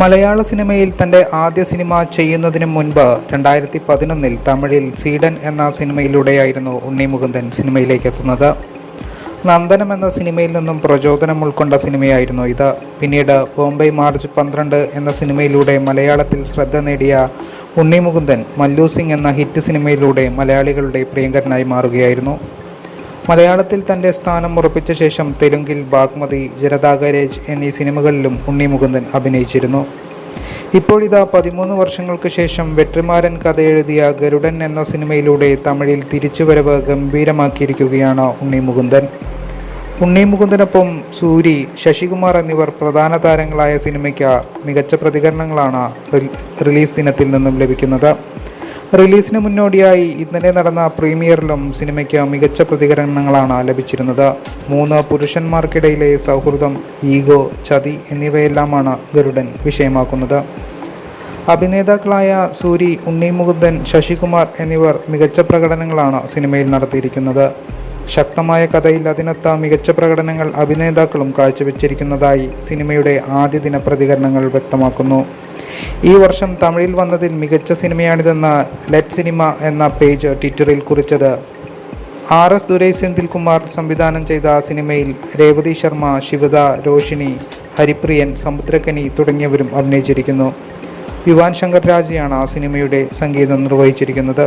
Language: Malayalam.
മലയാള സിനിമയിൽ തന്റെ ആദ്യ സിനിമ ചെയ്യുന്നതിന് മുൻപ് രണ്ടായിരത്തി പതിനൊന്നിൽ തമിഴിൽ സീഡൻ എന്ന സിനിമയിലൂടെയായിരുന്നു ഉണ്ണി മുകുന്ദൻ സിനിമയിലേക്ക് എത്തുന്നത്. നന്ദനം എന്ന സിനിമയിൽ നിന്നും പ്രചോദനം ഉൾക്കൊണ്ട സിനിമയായിരുന്നു ഇത്. പിന്നീട് ബോംബെ മാർച്ച് പന്ത്രണ്ട് എന്ന സിനിമയിലൂടെ മലയാളത്തിൽ ശ്രദ്ധ നേടിയ ഉണ്ണി മുകുന്ദൻ മല്ലു സിംഗ് എന്ന ഹിറ്റ് സിനിമയിലൂടെ മലയാളികളുടെ പ്രിയങ്കരനായി മാറുകയായിരുന്നു. മലയാളത്തിൽ തന്റെ സ്ഥാനം ഉറപ്പിച്ച ശേഷം തെലുങ്കിൽ ബാഗ്മതി ജനതാഗരേജ് എന്നീ സിനിമകളിലും ഉണ്ണി മുകുന്ദൻ അഭിനയിച്ചിരുന്നു. ഇപ്പോഴിതാ പതിമൂന്ന് വർഷങ്ങൾക്ക് ശേഷം വെട്രിമാരൻ കഥയെഴുതിയ ഗരുഡൻ എന്ന സിനിമയിലൂടെ തമിഴിൽ തിരിച്ചുവരവ് ഗംഭീരമാക്കിയിരിക്കുകയാണ് ഉണ്ണി മുകുന്ദൻ ഉണ്ണി മുകുന്ദനൊപ്പം സൂരി ശശികുമാർ എന്നിവർ പ്രധാന താരങ്ങളായ സിനിമയ്ക്ക് മികച്ച പ്രതികരണങ്ങളാണ് റിലീസ് ദിനത്തിൽ നിന്നും ലഭിക്കുന്നത്. റിലീസിന് മുന്നോടിയായി ഇന്നലെ നടന്ന പ്രീമിയറിലും സിനിമയ്ക്ക് മികച്ച പ്രതികരണങ്ങളാണ് ലഭിച്ചിരുന്നത്. മൂന്ന് പുരുഷന്മാർക്കിടയിലെ സൗഹൃദം ഈഗോ ചതി എന്നിവയെല്ലാമാണ് ഗരുഡൻ വിഷയമാക്കുന്നത്. അഭിനേതാക്കളായ സൂരി ഉണ്ണി മുകുന്ദൻ ശശികുമാർ എന്നിവർ മികച്ച പ്രകടനങ്ങളാണ് സിനിമയിൽ നടത്തിയിരിക്കുന്നത്. ശക്തമായ കഥയിൽ അതിനൊത്ത മികച്ച പ്രകടനങ്ങൾ അഭിനേതാക്കളും കാഴ്ചവെച്ചിരിക്കുന്നതായി സിനിമയുടെ ആദ്യ ദിന പ്രതികരണങ്ങൾ വ്യക്തമാക്കുന്നു. ഈ വർഷം തമിഴിൽ വന്നതിൽ മികച്ച സിനിമയാണിതെന്ന് ലെറ്റ് സിനിമ എന്ന പേജ് ട്വിറ്ററിൽ കുറിച്ചത്. ആർ എസ് ദുരൈ സെന്തിൽകുമാർ സംവിധാനം ചെയ്ത സിനിമയിൽ രേവതി ശർമ്മ ശിവദ രോഷിണി ഹരിപ്രിയൻ സമുദ്രക്കനി തുടങ്ങിയവരും അഭിനയിച്ചിരിക്കുന്നു. യുവാൻ ശങ്കർ രാജയാണ് ആ സിനിമയുടെ സംഗീതം നിർവഹിച്ചിരിക്കുന്നത്.